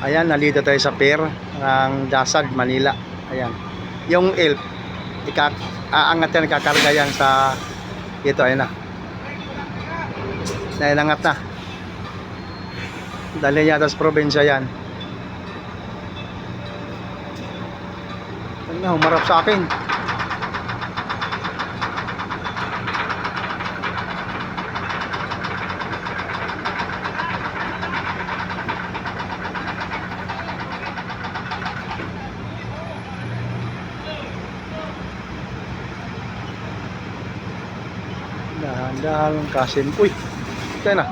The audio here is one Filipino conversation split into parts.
Ayan, nalito tayo sa pier ng Dasad, Manila. Ayan. Yung elf, aangat yan, kakarga yan sa ito, ayun na. Nailangat na. Dali niya sa probinsya yan. Ayun na, humarap sa akin. Ang kasim. Uy, ito na.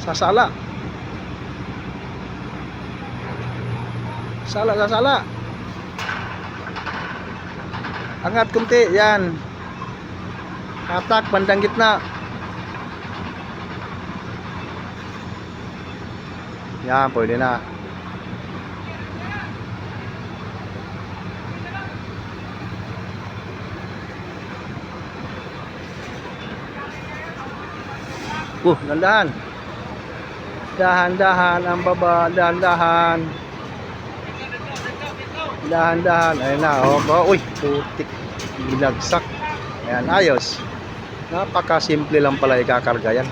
Sasala. Sala, sasala. Angat kunti, yan. Hatak, bandang gitna. Yan, pwede na. Uh, dandahan. Dahan-dahan ang baba, dahan-dahan. Dahan-dahan. Ayun na, oh, oh, uy, putik. Binagsak. Ayan, ayos. Napaka-simple lang pala ikakarga yan.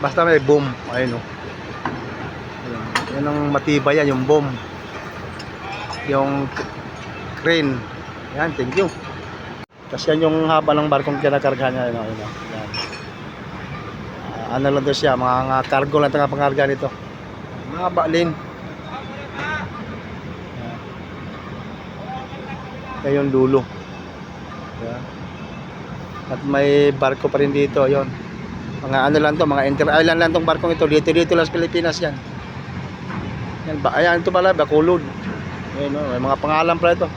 Basta may boom. Ayun, oh. Ayan. Yan ang matibay yan, yung boom. Yung crane. Yan, thank you. Kasi yan yung haba ng barkong kinakarga niya. Ayun, oh, ayun, oh. Yan. Ah, ano lang to siya, mga, mga cargo lang nga pangarga nito. Mahaba din. Yan yung. Yan. At may barko pa rin dito, yon. Mga ano lang to, mga inter-island lang tong barkong ito. Dito dito lang sa Pilipinas yan. Yan ba? Ayan ito pala, Bacolod. Ayun, oh, may mga pangalan pala ito.